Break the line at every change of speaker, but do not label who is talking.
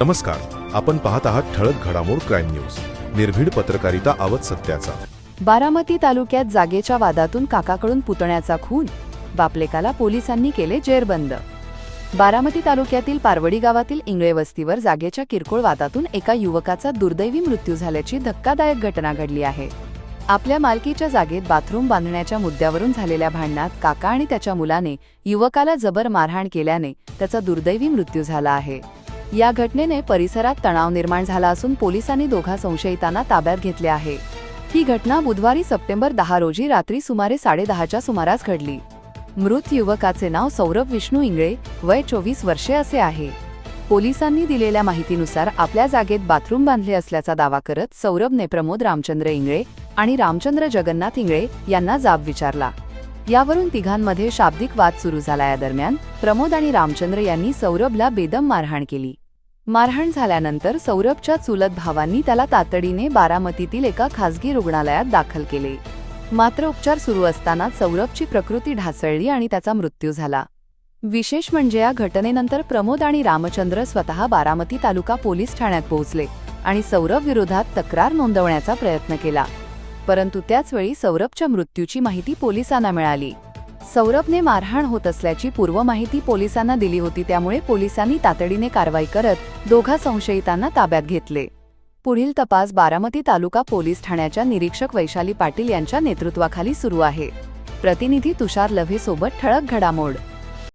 नमस्कार आपण पाहत आहात ठळक घडामोड क्राईम न्यूज. निर्भीड पत्रकारिता आवत सत्याचा.
बारामती तालुक्यात जागेच्या वादातून काकाकडून पुतण्याचा खून. बापलेकाला पोलिसांनी केले जेरबंद. बारामती तालुक्यातील पारवडी गावातील इंगळे वस्तीवर जागेच्या किरकोळ वादातून एका युवकाचा दुर्दैवी मृत्यू झाल्याची धक्कादायक घटना घडली आहे. आपल्या मालकीच्या जागेत बाथरूम बांधण्याच्या मुद्द्यावरून झालेल्या भांडणात काका आणि त्याच्या मुलाने युवकाला जबर मारहाण केल्याने त्याचा दुर्दैवी मृत्यू झाला आहे. या घटनेने परिसरात तणाव निर्माण झाला असून पोलिसांनी दोघा संशयितांना ताब्यात घेतले आहे. ही घटना बुधवारी सप्टेंबर दहा रोजी रात्री सुमारे साडेदहाच्या सुमारास घडली. मृत युवकाचे नाव सौरभ विष्णू इंगळे वय चोवीस वर्षे असे आहे. पोलिसांनी दिलेल्या माहितीनुसार आपल्या जागेत बाथरूम बांधले असल्याचा दावा करत सौरभने प्रमोद रामचंद्र इंगळे आणि रामचंद्र जगन्नाथ इंगळे यांना जाब विचारला. यावरून तिघांमध्ये शाब्दिक वाद सुरू झाला. या दरम्यान प्रमोद आणि रामचंद्र यांनी सौरभला बेदम मारहाण केली. मारहाण झाल्यानंतर सौरभच्या चुलत भावांनी त्याला तातडीने बारामतीतील एका खासगी रुग्णालयात दाखल केले. मात्र उपचार सुरू असताना सौरभची प्रकृती ढासळली आणि त्याचा मृत्यू झाला. विशेष म्हणजे या घटनेनंतर प्रमोद आणि रामचंद्र स्वतः बारामती तालुका पोलीस ठाण्यात पोहोचले आणि सौरभ विरोधात तक्रार नोंदवण्याचा प्रयत्न केला. परंतु त्याचवेळी सौरभच्या मृत्यूची माहिती पोलिसांना मिळाली. सौरभने मारहाण होत असल्याची पूर्व माहिती पोलिसांना दिली होती त्यामुळे पोलिसांनी तातडीने कारवाई करत दोघा संशयितांना ताब्यात घेतले. पुढील तपास बारामती तालुका पोलीस ठाण्याच्या निरीक्षक वैशाली पाटील यांच्या नेतृत्वाखाली सुरू आहे. प्रतिनिधी तुषार लव्हेसोबत ठळक घडामोड